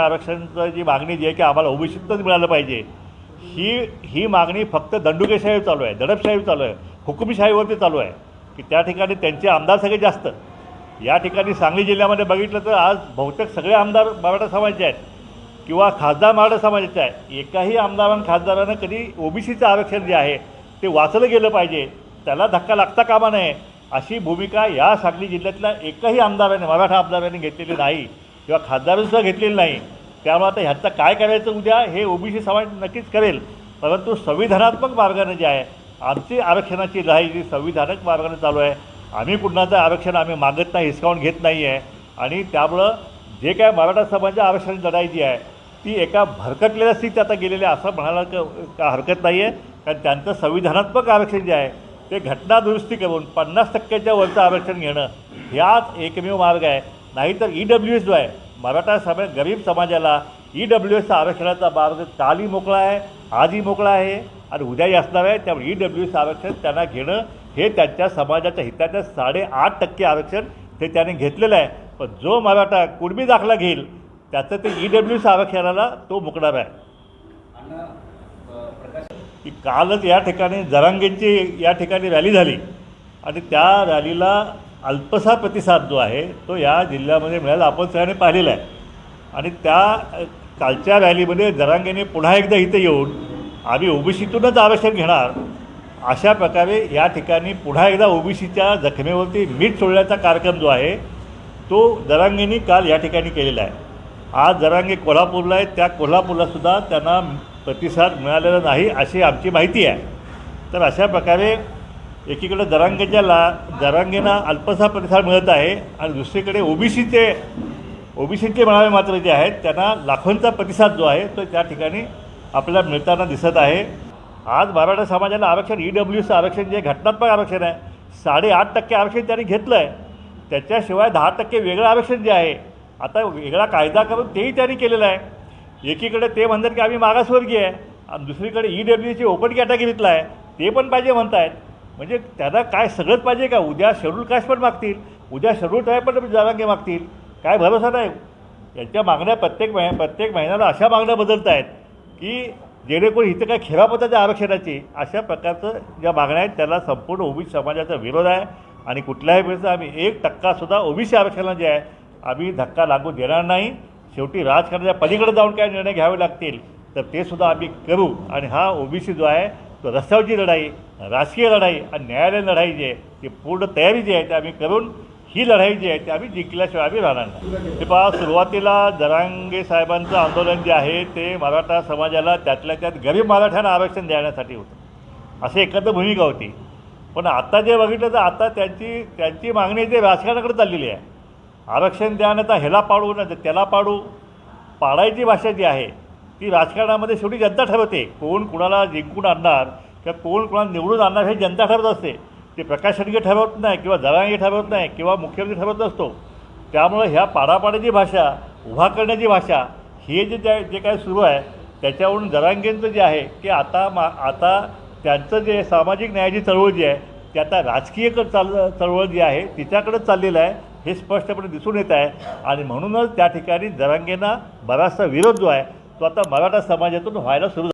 आरक्षणाची जी मागणी जी आहे की आम्हाला ओबीसीतच मिळालं पाहिजे ही ही मागणी फक्त दंडुकेशाही चालू आहे दडपशाही चालू आहे हुकुमशाहीवरती चालू आहे की त्या ठिकाणी त्यांचे आमदार सगळे जास्त. या ठिकाणी सांगली जिल्ह्यामध्ये बघितलं तर आज बहुतेक सगळे आमदार मराठा समाजाचे आहेत किंवा खासदार मराठा समाजाचे आहे एकाही आमदारां खासदारानं कधी ओबीसीचं आरक्षण जे आहे ते वाचलं गेलं पाहिजे त्याला धक्का लागता कामा नये अशी भूमिका या सांगली जिल्ह्यातल्या एकाही आमदाराने मराठा आमदारांनी घेतलेली नाही. किंवा खासदारसुद्धा घेतलेली नाही त्यामुळे आता ह्याचं काय करायचं उद्या हे ओबीसी समाज नक्कीच करेल. परंतु संविधानात्मक मार्गाने जे आहे आमची आरक्षणाची लढाई जी संविधानक मार्गाने चालू आहे आम्ही कुणाचं आरक्षण आम्ही मागत नाही हिसकावून घेत नाही आहे. आणि त्यामुळं जे काय मराठा समाजाच्या आरक्षणाची लढाई जी आहे ती एका भरकटलेल्या स्थितीत आता गेलेली आहे असं म्हणायला का हरकत नाही आहे कारण त्यांचं संविधानात्मक आरक्षण जे आहे ते घटना दुरुस्ती करून पन्नास टक्क्याच्या वरचं आरक्षण घेणं ह्याच एकमेव मार्ग आहे. नाहीतर ई डब्ल्यू एस जो आहे मराठा समाज गरीब समाजाला ई डब्ल्यू एसचा आरक्षणाचा मार्ग कालही मोकळा आहे आजही मोकळा आहे आणि उद्याही असणार आहे. त्यामुळे ई डब्ल्यू एस आरक्षण त्यांना घेणं हे त्यांच्या समाजाच्या हिताच्या साडेआठ टक्के आरक्षण ते त्याने घेतलेलं आहे. पण जो मराठा कुणबी दाखला घेईल त्याचं ते ई डब्ल्यू एस आरक्षणाला तो मुकणार आहे. की कालच या ठिकाणी जरांगेंची या ठिकाणी रॅली झाली. आणि त्या रॅलीला अल्पसा प्रतिसाद जो आहे तो या जिल्ह्यामध्ये मिळाला आपण सगळ्यांनी पाहिलेला आहे. आणि त्या कालच्या रॅलीमध्ये जरांगेने पुन्हा एकदा इथे येऊन आम्ही ओबीसीतूनच आरक्षण घेणार अशा प्रकारे या ठिकाणी पुन्हा एकदा ओबीसीच्या जखमेवरती मीठ सोडण्याचा कार्यक्रम जो आहे तो जरांगेंनी काल या ठिकाणी केलेला आहे. आज जरांगे कोल्हापूरला आहे त्या कोल्हापूरलासुद्धा त्यांना प्रतिसाद मिळालेला नाही अशी आमची माहिती आहे. तर अशा प्रकारे एकीकडे जरांगेच्या ला जरांगेंना अल्पसा प्रतिसाद मिळत आहे आणि दुसरीकडे ओबीसीचे ओबीसीचे म्हणावे मात्र जे आहेत त्यांना लाखोंचा प्रतिसाद जो आहे तो त्या ठिकाणी आपल्याला मिळताना दिसत आहे. आज मराठा समाजाला आरक्षण ई डब्ल्यूचं आरक्षण जे घटनात्मक आरक्षण आहे साडेआठ टक्के आरक्षण त्यांनी घेतलं आहे त्याच्याशिवाय दहा टक्के वेगळं आरक्षण जे आहे आता वेगळा कायदा करून तेही त्यांनी केलेलं आहे. एकीकडे ते म्हणतात की आम्ही मागासवर्गीय आहे आणि दुसरीकडे ई डब्ल्यूची ओपन कॅटेगरीतला आहे ते पण पाहिजे म्हणत आहेत म्हणजे त्यांना काय सगळंच पाहिजे का? उद्या शेड्यूल कास्ट पण मागतील. उद्या शेड्यूल ट्राय पण जागांगे मागतील. काय भरोसा नाही. यांच्या मागण्या प्रत्येक महि प्रत्येक महिन्याला अशा मागण्या बदलत आहेत की जेणेकरून इथं काय खेळापतात आरक्षणाची अशा प्रकारचं ज्या मागण्या आहेत त्याला संपूर्ण ओबीसी समाजाचा विरोध आहे आणि कुठल्याही वेळेचा आम्ही एक टक्कासुद्धा ओबीसी आरक्षणाला जे आहे आम्ही धक्का लागू देणार नाही. शेवटी राजकारणाच्या पलीकडे जाऊन काय निर्णय घ्यावे लागतील तर ते सुद्धा आम्ही करू. आणि हा ओबीसी जो आहे रस्त्यावरची लढाई राजकीय लढाई आणि न्यायालयीन लढाई जी आहे ती पूर्ण तयारी जी आहे ती आम्ही करून ही लढाई जी आहे ती आम्ही जिंकल्याशिवाय आम्ही राहणार नाही. ते पहा सुरुवातीला जरांगे साहेबांचं आंदोलन जे आहे ते मराठा समाजाला त्यातल्या त्यात गरीब मराठ्यांना आरक्षण देण्यासाठी होतं. अशी एकत्र भूमिका होती. पण आता जे बघितलं तर आता त्यांची त्यांची मागणी जे राजकारणाकडे चाललेली आहे. आरक्षण द्या नाही तर ह्याला पाडू ना तर त्याला पाडू. पाडायची भाषा जी आहे ती राजकारणामध्ये शेवटी जनता ठरवते. कोण कुणाला जिंकून आणणार किंवा कोण कोणाला निवडून आणणार हे जनता ठरवत असते. ते प्रकाश शेडगे ठरवत नाही किंवा जरांगे ठरवत नाही किंवा मुख्यमंत्री ठरवत असतो त्यामुळं ह्या पाडापाड्याची भाषा उभा करण्याची भाषा हे जे त्या जे काय सुरू आहे त्याच्यावरून जरांगेंचं जे आहे की आता मा आता त्यांचं जे सामाजिक न्यायाची चळवळ जी आहे ती आता राजकीय चाल चळवळ जी आहे तिच्याकडंच चाललेलं आहे हे स्पष्टपणे दिसून येत आहे. आणि म्हणूनच त्या ठिकाणी जरांगेंना बराचसा विरोध जो आहे तो आता मराठा समाजातून व्हायला सुरू